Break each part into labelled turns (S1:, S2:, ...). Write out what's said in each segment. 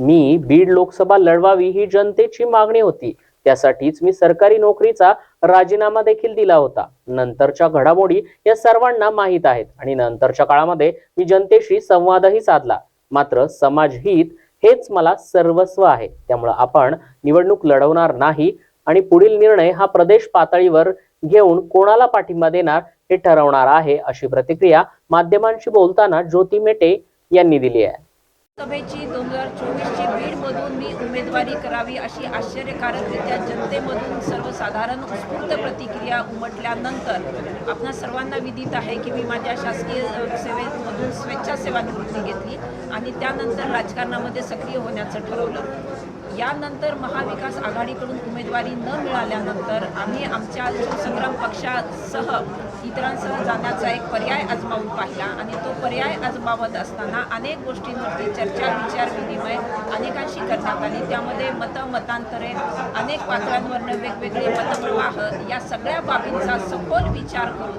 S1: मी बीड लोकसभा लढवावी ही जनतेची मागणी होती. त्यासाठीच मी सरकारी नोकरीचा राजीनामा देखील दिला होता. नंतरच्या घडामोडी या सर्वांना माहीत आहेत आणि नंतरच्या काळामध्ये मी जनतेशी संवादही साधला. मात्र समाजहित हेच मला सर्वस्व आहे. त्यामुळं आपण निवडणूक लढवणार नाही आणि पुढील निर्णय हा प्रदेश पातळीवर घेऊन कोणाला पाठिंबा देणार हे ठरवणार आहे अशी प्रतिक्रिया माध्यमांशी बोलताना ज्योती मेटे यांनी दिली आहे.
S2: सभेची दोन हजार चोवीसची बीडमधून मी उमेदवारी करावी अशी आश्चर्यकारकरित्या जनतेमधून सर्वसाधारण उत्स्फूर्त प्रतिक्रिया उमटल्यानंतर आपणा सर्वांना विदित आहे की मी माझ्या शासकीय सेवेमधून स्वेच्छासेवानिवृत्ती घेतली आणि त्यानंतर राजकारणामध्ये सक्रिय होण्याचं ठरवलं. यानंतर महाविकास आघाडीकडून उमेदवारी न मिळाल्यानंतर आम्ही आमच्या संग्राम पक्षासह इतरांसह जाण्याचा एक पर्याय आजमावून पाहिला. आणि तो पर्याय आजमावत असताना अनेक गोष्टींवरती चर्चा विचार विनिमय अनेकांशी करण्यात आली. त्यामध्ये मतं मतांतरे अनेक पातळ्यांवरनं वेगवेगळे मतप्रवाह या सगळ्या बाबींचा सखोल विचार करून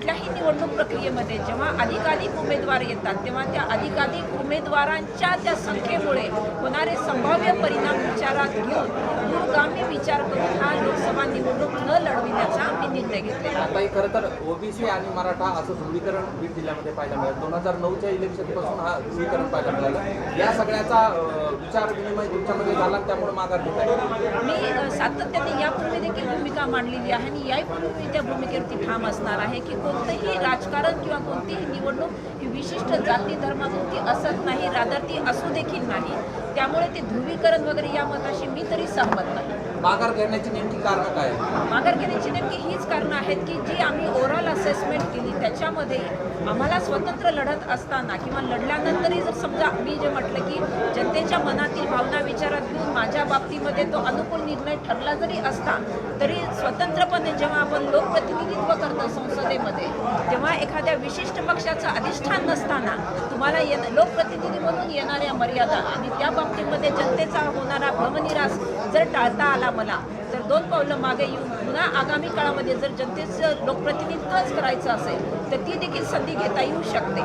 S2: कुठल्याही निवडणूक प्रक्रियेमध्ये जेव्हा अधिकाधिक उमेदवार येतात तेव्हा त्या अधिकाधिक उमेदवारांच्या त्या संख्येमुळे होणारे संभाव्य परिणाम विचारात घेऊन दूरगामी विचार करून हा लोकसभा निवडणूक न लढविण्याचा मी निर्णय घेतलेला आहे.
S3: आता खरं तर ओबीसी आणि मराठा असं ध्रुवीकरण बीड जिल्ह्यामध्ये पाहायला मिळालं. दोन हजार नऊच्या इलेक्शनपासून हा ध्रुवीकरण पाहायला मिळालं. या सगळ्याचा विचार विनिमय तुमच्यामध्ये झाला त्यामुळे माघार घेत आहे
S2: मी सातत्याने यापूर्वी देखील भूमिका मांडलेली आहे आणि यापूर्वी त्या भूमिकेवरती ठाम असणार आहे की कोणतंही राजकारण किंवा कोणतीही निवडणूक ही विशिष्ट जाती धर्मापुरती असत नाही रादर ती असू देखील नाही. त्यामुळे ते ध्रुवीकरण वगैरे या मताशी मी तरी सहमत नाही.
S3: माघार घेण्याची नेमकी कारणं काय
S2: माघार घेण्याची नेमकी हीच कारणं आहेत की जी आम्ही ओव्हरऑल असेसमेंट केली त्याच्यामध्ये आम्हाला स्वतंत्र लढत असताना किंवा लढल्यानंतरही जर समजा मी जे म्हटलं की जनतेच्या मनातील भावना विचारात बाबतीमध्ये तो अनुकूल निर्णय ठरला जरी असता तरी स्वतंत्रपणे जेव्हा आपण लोकप्रतिनिधित्व करतो संसदेमध्ये तेव्हा एखाद्या विशिष्ट पक्षाचं अधिष्ठान नसताना तुम्हाला ये लोकप्रतिनिधी म्हणून येणाऱ्या मर्यादा आणि त्या बाबतीमध्ये जनतेचा होणारा भ्रमनिरास जर टाळता आला मला तर दोन पावलं मागे येऊन पुन्हा आगामी काळामध्ये जर जनतेचं लोकप्रतिनिधित्वच करायचं असेल तर ती देखील संधी घेता येऊ शकते.